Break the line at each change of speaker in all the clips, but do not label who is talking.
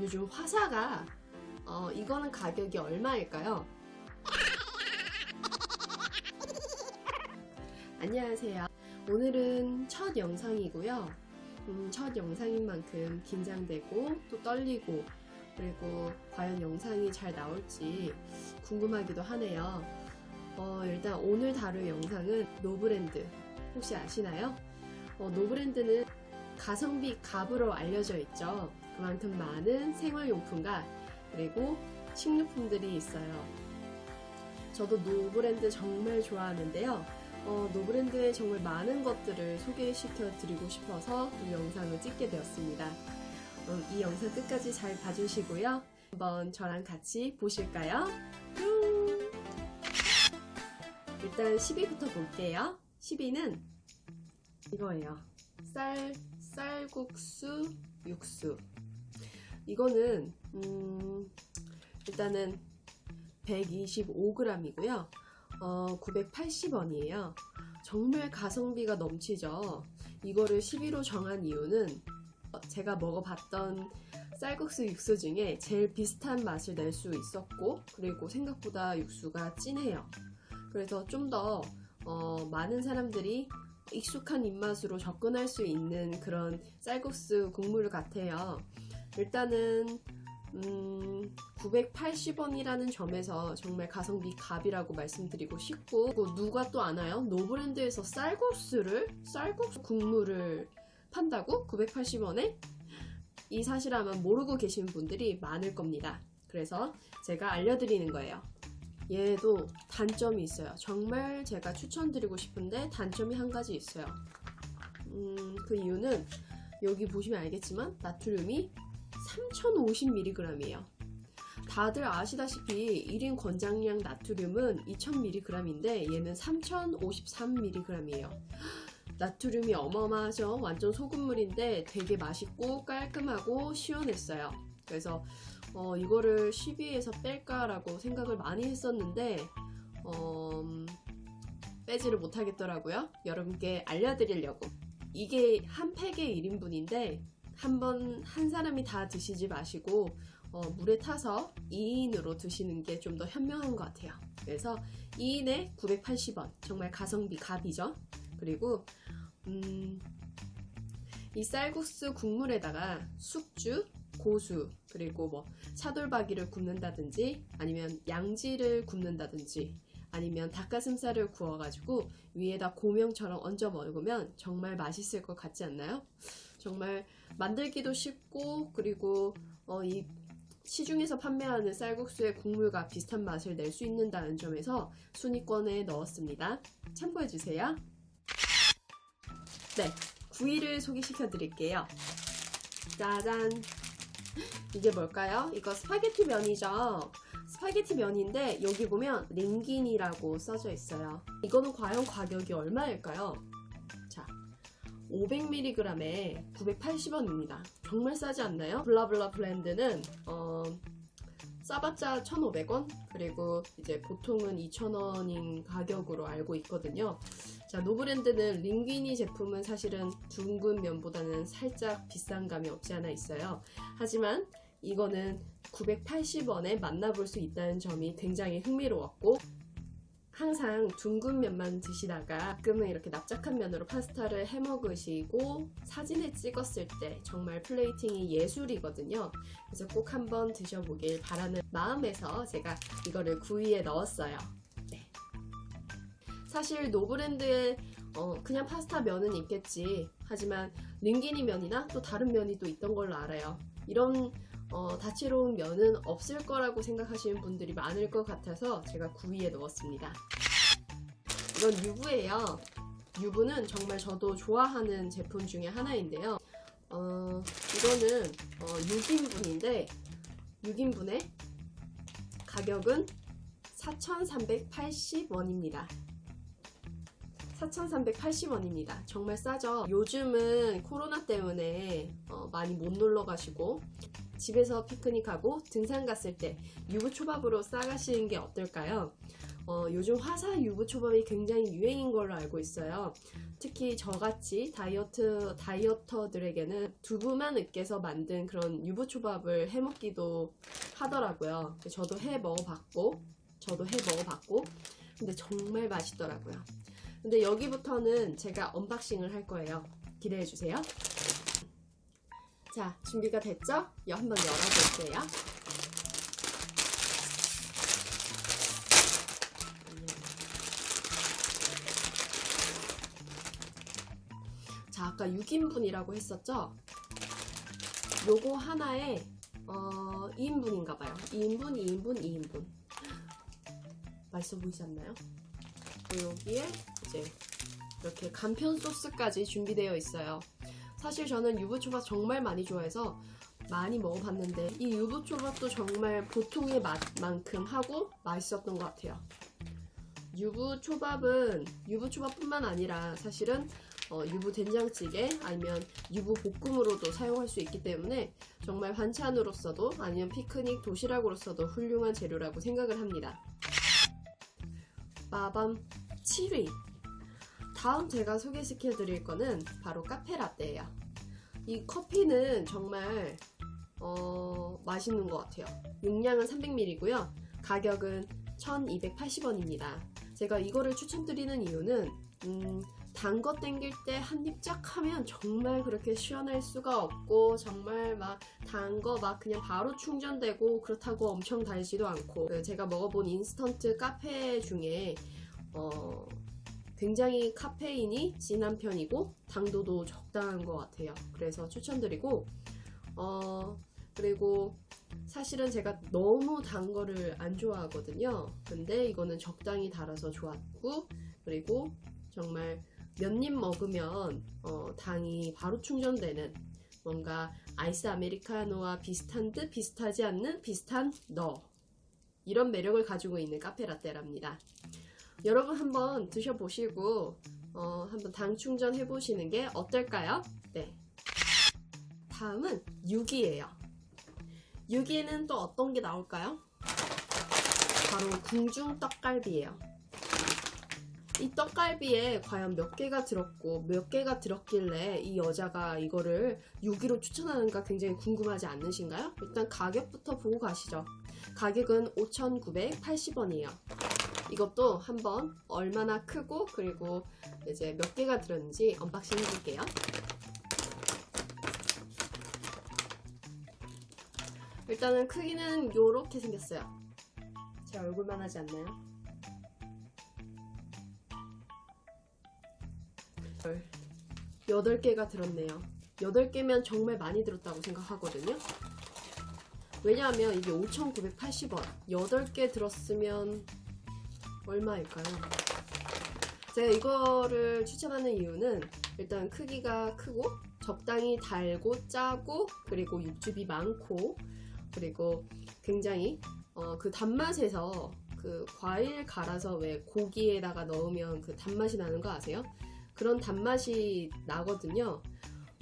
요즘 화사가 어, 이거는 가격이 얼마일까요? 안녕하세요. 오늘은 첫 영상이고요. 음, 첫 영상인 만큼 긴장되고 또 떨리고 그리고 과연 영상이 잘 나올지 궁금하기도 하네요. 어, 일단 오늘 다룰 영상은 노브랜드 혹시 아시나요? 어, 노브랜드는 가성비 갑으로 알려져 있죠. 그만큼 많은 생활용품과 그리고 식료품들이 있어요. 저도 노브랜드 정말 좋아하는데요. 어, 노브랜드의 정말 많은 것들을 소개시켜 드리고 싶어서 이 영상을 찍게 되었습니다. 어, 이 영상 끝까지 잘 봐주시고요. 한번 저랑 같이 보실까요? 뿅! 일단 10위부터 볼게요. 10위는 이거예요. 쌀, 쌀국수 육수. 이거는, 음, 일단은 125g이고요. 어, 980원이에요. 정말 가성비가 넘치죠. 이거를 10위로 정한 이유는 어, 제가 먹어봤던 쌀국수 육수 중에 제일 비슷한 맛을 낼 수 있었고, 그리고 생각보다 육수가 진해요. 그래서 좀더 어, 많은 사람들이 익숙한 입맛으로 접근할 수 있는 그런 쌀국수 국물 같아요. 일단은 음, 980원이라는 점에서 정말 가성비 갑이라고 말씀드리고 싶고 뭐 누가 또 아나요? 노브랜드에서 쌀국수를 쌀국수 국물을 판다고 980원에 이 사실 아마 모르고 계신 분들이 많을 겁니다. 그래서 제가 알려드리는 거예요. 얘도 단점이 있어요. 정말 제가 추천드리고 싶은데 단점이 한 가지 있어요. 음, 그 이유는 여기 보시면 알겠지만 나트륨이 3050mg이에요. 다들 아시다시피 1인 권장량 나트륨은 2000mg인데 얘는 3053mg이에요. 나트륨이 어마어마하죠. 완전 소금물인데 되게 맛있고 깔끔하고 시원했어요. 그래서 어, 이거를 10위에서 뺄까라고 생각을 많이 했었는데 어, 음, 빼지를 못하겠더라고요. 여러분께 알려드리려고. 이게 한 팩의 1인분인데 한번 한 사람이 다 드시지 마시고 어, 물에 타서 2인으로 드시는 게 좀 더 현명한 것 같아요. 그래서 2인에 980원 정말 가성비 갑이죠. 그리고 음, 이 쌀국수 국물에다가 숙주, 고수, 그리고 뭐 차돌박이를 굽는다든지 아니면 양지를 굽는다든지 아니면 닭가슴살을 구워가지고 위에다 고명처럼 얹어 먹으면 정말 맛있을 것 같지 않나요? 정말 만들기도 쉽고 그리고 어, 이 시중에서 판매하는 쌀국수의 국물과 비슷한 맛을 낼 수 있는다는 점에서 순위권에 넣었습니다. 참고해주세요. 네, 9위를 소개시켜 드릴게요. 짜잔! 이게 뭘까요? 이거 스파게티 면이죠? 스파게티 면인데 여기 보면 링긴이라고 써져 있어요. 이거는 과연 가격이 얼마일까요? 자, 500mg에 980원입니다. 정말 싸지 않나요? 블라블라 브랜드는 어, 싸봤자 1,500원 그리고 이제 보통은 2,000원인 가격으로 알고 있거든요. 자, 노브랜드는 링귀니 제품은 사실은 둥근 면보다는 살짝 비싼 감이 없지 않아 있어요. 하지만 이거는 980원에 만나볼 수 있다는 점이 굉장히 흥미로웠고 항상 둥근 면만 드시다가 가끔은 이렇게 납작한 면으로 파스타를 해 먹으시고 사진을 찍었을 때 정말 플레이팅이 예술이거든요. 그래서 꼭 한번 드셔보길 바라는 마음에서 제가 이거를 9위에 넣었어요. 네. 사실 노브랜드에 어, 그냥 파스타 면은 있겠지. 하지만 링기니 면이나 또 다른 면이 또 있던 걸로 알아요. 이런 어, 다채로운 면은 없을 거라고 생각하시는 분들이 많을 것 같아서 제가 9위에 넣었습니다. 이건 유부예요. 유부는 정말 저도 좋아하는 제품 중에 하나인데요. 어, 이거는 어, 6인분인데 6인분에 가격은 4,380원입니다. 4,380원입니다. 정말 싸죠? 요즘은 코로나 때문에 어, 많이 못 놀러 가시고 집에서 피크닉하고 등산 갔을 때 유부초밥으로 싸가시는 게 어떨까요? 어, 요즘 화사 유부초밥이 굉장히 유행인 걸로 알고 있어요. 특히 저같이 다이어트 다이어터들에게는 두부만 으깨서 만든 그런 유부초밥을 해 먹기도 하더라고요. 저도 해 먹어봤고, 저도 해 먹어봤고, 근데 정말 맛있더라고요. 근데 여기부터는 제가 언박싱을 할 거예요. 기대해 주세요. 자, 준비가 됐죠? 여 한번 열어볼게요. 자, 아까 6인분이라고 했었죠? 요거 하나에 어, 2인분인가 봐요. 2인분, 2인분, 2인분. 맛있어 보이지 않나요? 여기에 이제 이렇게 간편 소스까지 준비되어 있어요. 사실 저는 유부초밥 정말 많이 좋아해서 많이 먹어봤는데 이 유부초밥도 정말 보통의 맛만큼 하고 맛있었던 것 같아요. 유부초밥은 유부초밥뿐만 아니라 사실은 어, 유부 된장찌개 아니면 유부 볶음으로도 사용할 수 있기 때문에 정말 반찬으로서도 아니면 피크닉 도시락으로서도 훌륭한 재료라고 생각을 합니다. 빠밤 7위 다음 제가 소개시켜 드릴 거는 바로 카페 라떼예요. 이 커피는 정말 어, 맛있는 것 같아요. 용량은 300ml고요. 가격은 1280원입니다. 제가 이거를 추천드리는 이유는 음, 단거 땡길 때 한 입 쫙 하면 정말 그렇게 시원할 수가 없고 정말 막 단 거 막 그냥 바로 충전되고 그렇다고 엄청 달지도 않고 그 제가 먹어본 인스턴트 카페 중에 어, 굉장히 카페인이 진한 편이고 당도도 적당한 것 같아요. 그래서 추천드리고 어 그리고 사실은 제가 너무 단 거를 안 좋아하거든요. 근데 이거는 적당히 달아서 좋았고 그리고 정말 몇 입 먹으면 어, 당이 바로 충전되는 뭔가 아이스 아메리카노와 비슷한 듯 비슷하지 않는 비슷한 너 이런 매력을 가지고 있는 카페라떼랍니다. 여러분 한번 드셔보시고 어, 한번 당 충전 해 보시는 게 어떨까요? 네. 다음은 6위예요. 6위에는 또 어떤 게 나올까요? 바로 궁중 떡갈비예요. 이 떡갈비에 과연 몇 개가 들었고 몇 개가 들었길래 이 여자가 이거를 6위로 추천하는가 굉장히 궁금하지 않으신가요? 일단 가격부터 보고 가시죠. 가격은 5,980원이에요. 이것도 한번 얼마나 크고 그리고 이제 몇 개가 들었는지 언박싱 해볼게요. 일단은 크기는 요렇게 생겼어요. 제 얼굴만 하지 않나요? 헐, 8개가 들었네요. 8개면 정말 많이 들었다고 생각하거든요. 왜냐하면 이게 5,980원. 8개 들었으면 얼마일까요? 제가 이거를 추천하는 이유는 일단 크기가 크고 적당히 달고 짜고 그리고 육즙이 많고 그리고 굉장히 어, 그 단맛에서 그 과일 갈아서 왜 고기에다가 넣으면 그 단맛이 나는 거 아세요? 그런 단맛이 나거든요.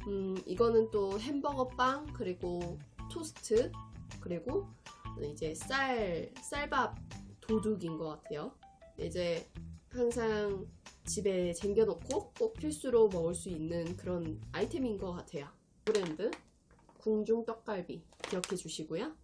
음, 이거는 또 햄버거 빵 그리고 토스트 그리고 이제 쌀 쌀밥 도둑인 것 같아요. 이제 항상 집에 쟁겨놓고 꼭 필수로 먹을 수 있는 그런 아이템인 것 같아요. 브랜드 궁중 떡갈비 기억해 주시고요.